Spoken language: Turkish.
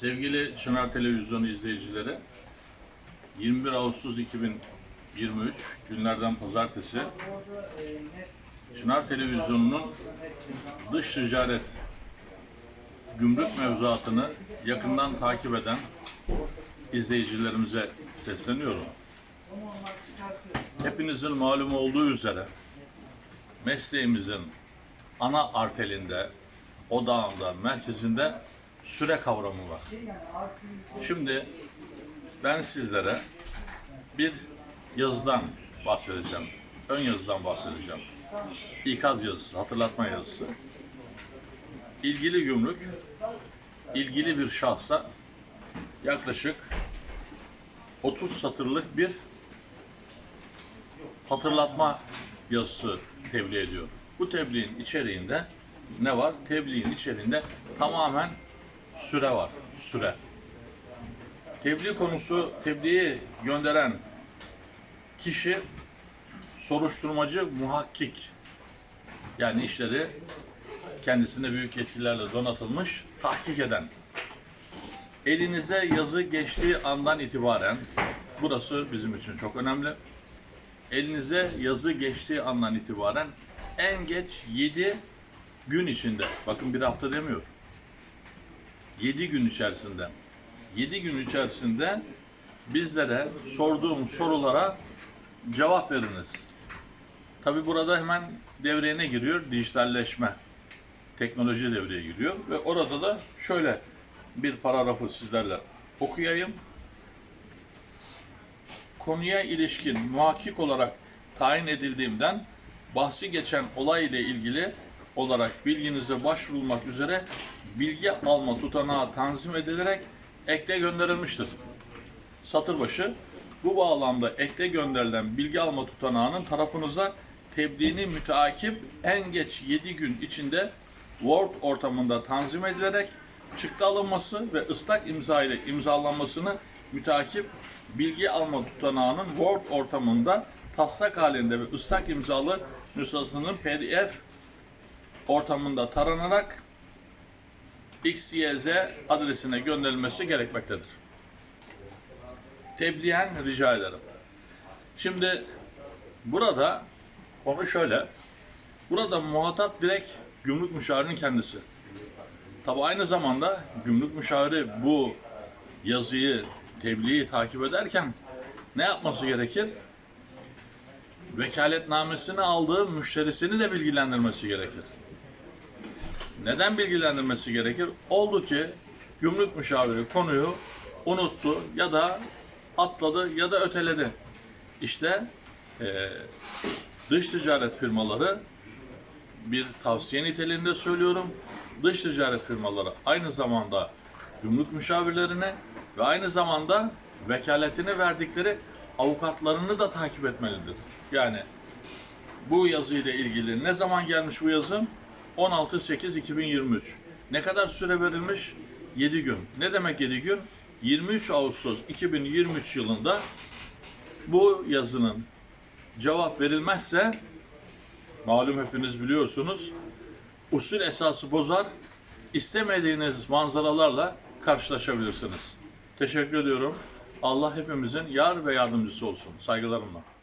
Sevgili Çınar Televizyonu izleyicileri, 21 Ağustos 2023 günlerden pazartesi Çınar Televizyonu'nun dış ticaret gümrük mevzuatını yakından takip eden izleyicilerimize sesleniyorum. Hepinizin malum olduğu üzere mesleğimizin ana artelinde, odağında, merkezinde süre kavramı var. Şimdi ben sizlere bir yazıdan bahsedeceğim. Ön yazıdan bahsedeceğim. İkaz yazısı, hatırlatma yazısı. İlgili gümrük, ilgili bir şahsa yaklaşık 30 satırlık bir hatırlatma yazısı tebliğ ediyor. Bu tebliğin içeriğinde ne var? Tebliğin içeriğinde tamamen süre var. Süre. Tebliğ konusu, tebliği gönderen kişi soruşturmacı muhakkik. Yani işleri kendisine büyük yetkilerle donatılmış tahkik eden. Elinize yazı geçtiği andan itibaren, burası bizim için çok önemli. Elinize yazı geçtiği andan itibaren en geç 7 gün içinde, bakın bir hafta demiyor, 7 gün içerisinde, 7 gün içerisinde bizlere sorduğum sorulara cevap veriniz. Tabi burada hemen devreye ne giriyor? Dijitalleşme. Teknoloji devreye giriyor ve orada da şöyle bir paragrafı sizlerle okuyayım. Konuya ilişkin muhakkik olarak tayin edildiğimden bahsi geçen olay ile ilgili olarak bilginize başvurulmak üzere bilgi alma tutanağı tanzim edilerek ekle gönderilmiştir. Satır başı bu bağlamda ekle gönderilen bilgi alma tutanağının tarafınıza tebliğini müteakip en geç 7 gün içinde Word ortamında tanzim edilerek çıktı alınması ve ıslak imza ile imzalanmasını müteakip bilgi alma tutanağının Word ortamında taslak halinde ve ıslak imzalı nüshasının PDF ortamında taranarak XYZ adresine gönderilmesi gerekmektedir. Tebliğen rica ederim. Şimdi burada konu şöyle. Burada muhatap direkt gümrük müşavirinin kendisi. Tabi aynı zamanda gümrük müşaviri bu yazıyı, tebliği takip ederken ne yapması gerekir? Vekaletnamesini aldığı müşterisini de bilgilendirmesi gerekir. Neden bilgilendirmesi gerekir? Oldu ki gümrük müşaviri konuyu unuttu ya da atladı ya da öteledi. İşte eee, dış ticaret firmaları bir tavsiye niteliğinde söylüyorum. Dış ticaret firmaları aynı zamanda gümrük müşavirlerine ve aynı zamanda vekaletini verdikleri avukatlarını da takip etmelidir. Yani bu yazıyla ilgili ne zaman gelmiş bu yazım? 16.8.2023. Ne kadar süre verilmiş? 7 gün. Ne demek 7 gün? 23 Ağustos 2023 yılında bu yazının cevap verilmezse malum hepiniz biliyorsunuz usul esası bozar istemediğiniz manzaralarla karşılaşabilirsiniz. Teşekkür ediyorum. Allah hepimizin yar ve yardımcısı olsun. Saygılarımla.